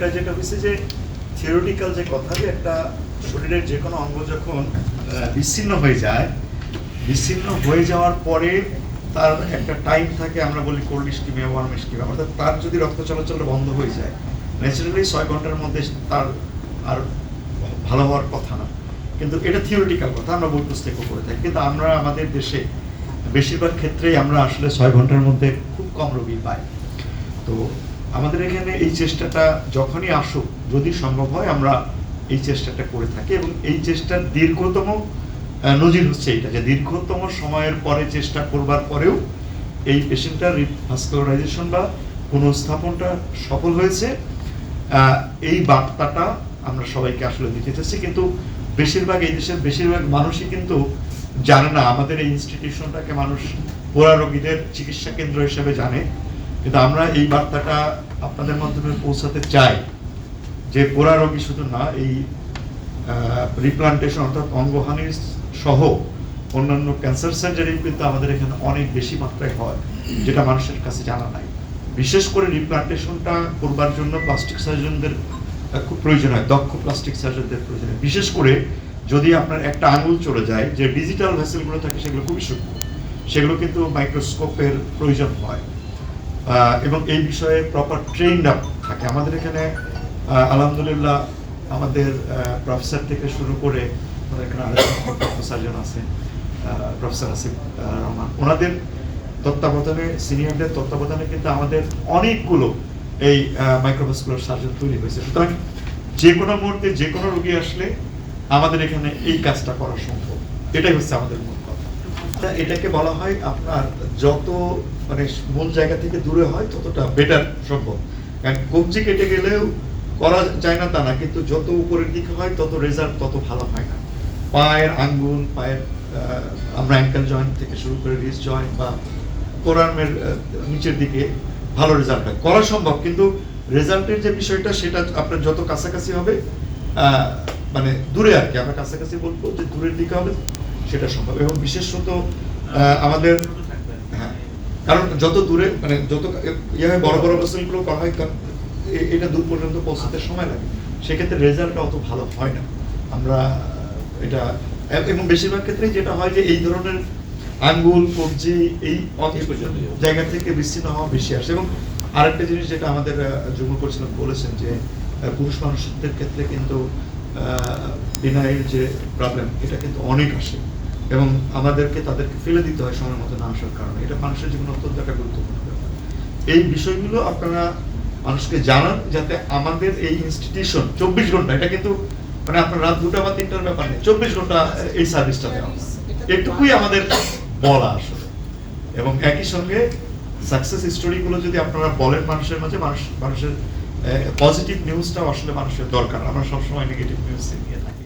এটা যেটা হচ্ছে যে থিওরিটিক্যাল যে কথা যে একটা শরীরের যে কোনো অঙ্গ যখন বিচ্ছিন্ন হয়ে যায়, বিচ্ছিন্ন হয়ে যাওয়ার পরে তার একটা টাইম থাকে, আমরা বলি কোল্ড স্কিমে ওয়ার্ম স্কিমে অর্থাৎ তার যদি রক্ত চলাচল বন্ধ হয়ে যায় ন্যাচারালি ছয় ঘণ্টার মধ্যে তার আর ভালো হওয়ার কথা না। কিন্তু এটা থিওরিটিক্যাল কথা, আমরা বই করে থাকি। কিন্তু আমরা আমাদের দেশে বেশিরভাগ ক্ষেত্রেই আমরা আসলে ছয় ঘণ্টার মধ্যে খুব কম রোগী পাই। তো আমাদের এখানে এই চেষ্টাটা যখনই আসুক, যদি সম্ভব হয়, আমরা এই চেষ্টাটা করে থাকি এবং এই চেষ্টার দীর্ঘতম নজির হচ্ছে এইটা যে দীর্ঘতম সময়ের পরে চেষ্টা করবার পরেও এই পেশেন্টটার ভাস্কুলারাইজেশন বা পুনঃস্থাপনটা সফল হয়েছে। এই বার্তাটা আমরা সবাইকে আসলে দিতে চাচ্ছি, কিন্তু বেশিরভাগ এই দেশের বেশিরভাগ মানুষই কিন্তু জানে না। আমাদের এই ইনস্টিটিউশনটাকে মানুষ পোড়া রোগীদের চিকিৎসা কেন্দ্র হিসেবে জানে। কিন্তু আমরা এই বার্তাটা আপনাদের মাধ্যমে পৌঁছাতে চাই যে পোড়া রোগী শুধু না, এই রিপ্লান্টেশন অর্থাৎ অঙ্গহানি সহ অন্যান্য ক্যান্সার সার্জারি কিন্তু আমাদের এখানে অনেক বেশি মাত্রায় হয়, যেটা মানুষের কাছে জানা নাই। বিশেষ করে রিপ্লান্টেশনটা করবার জন্য প্লাস্টিক সার্জনদের খুব প্রয়োজন হয়, দক্ষ প্লাস্টিক সার্জনদের প্রয়োজন হয়। বিশেষ করে যদি আপনার একটা আঙুল চলে যায়, যে ডিজিটাল ভেসেলগুলো থাকে সেগুলো খুবই সূক্ষ্ম, সেগুলো কিন্তু মাইক্রোস্কোপের প্রয়োজন হয়। এবং এই বিষয়ে প্রপার ট্রেন্ড আপ থাকে। আমাদের এখানে আলহামদুলিল্লাহ আমাদের প্রফেসর থেকে শুরু করে আমাদের এখানে আরেকজন সার্জন আছে প্রফেসর আসিফ রহমান। ওনাদের তত্ত্বাবধানে সিনিয়রদের তত্ত্বাবধানে কিন্তু আমাদের অনেকগুলো এই মাইক্রোভাস্কুলার সার্জন তৈরি হয়েছে। সুতরাং যে কোনো মুহূর্তে যে কোনো রোগী আসলে আমাদের এখানে এই কাজটা করা সম্ভব। এটাই হচ্ছে আমাদের মূল এটাকে বলা হয় আপনার যত মানে মূল জায়গা থেকে দূরে হয়, ততটা বেটার সম্ভব। কারণ কবজি কেটে গেলেও করা যায় না তা না, কিন্তু যত উপরের দিকে হয়, তত রেজাল্ট তত ভালো হয় না। পায়ের আঙ্গুল, পায়ের আমরা অ্যাঙ্কেল জয়েন্ট থেকে শুরু করে রিস্ট জয়েন্ট বা কোরআনের নিচের দিকে ভালো রেজাল্ট হয়। করা সম্ভব, কিন্তু রেজাল্টের যে বিষয়টা, সেটা আপনার যত কাছাকাছি হবে মানে দূরে আর কি, আমরা কাছাকাছি বলব যে দূরের দিকে হবে। সেটা সম্ভব। এবং বিশেষত আমাদের হ্যাঁ কারণ যত দূরে মানে যত ইয়ে বড় বড় ভেসেলগুলো করা হয় এটা দূর পর্যন্ত পৌঁছাতে সময় লাগে। সেক্ষেত্রে রেজাল্টটা অত ভালো হয় না। আমরা এটা এবং বেশিরভাগ ক্ষেত্রেই যেটা হয় যে এই ধরনের আঙ্গুল কবজি এই জায়গা থেকে বিচ্ছিন্ন হওয়া বেশি আসে। এবং আরেকটা জিনিস যেটা আমাদের যুগ্ম করছিলাম বলেছেন যে পুরুষ মানুষদের ক্ষেত্রে কিন্তু বিনয়ের যে প্রবলেম এটা কিন্তু অনেক আসে। এবং আমাদেরকে তাদেরকে ফেলে দিতে হয় সময় মতো না আসার কারণে। এটা মানুষের জীবনে অত্যন্ত একটা গুরুত্বপূর্ণ ব্যাপার। এই বিষয়গুলো আপনারা মানুষকে জানান যাতে আমাদের এই ইনস্টিটিউশন চব্বিশ ঘণ্টা, এটা কিন্তু মানে আপনার রাত দুটা বা তিনটার ব্যাপার নেই, চব্বিশ ঘণ্টা এই সার্ভিসটা দেওয়া এটুকুই আমাদের বলা আসলে। এবং একই সঙ্গে সাকসেস স্টোরিগুলো যদি আপনারা বলেন মানুষের মাঝে, মানুষ মানুষের পজিটিভ নিউজটাও আসলে মানুষের দরকার। আমরা সবসময় নেগেটিভ নিউজ নিয়ে থাকি।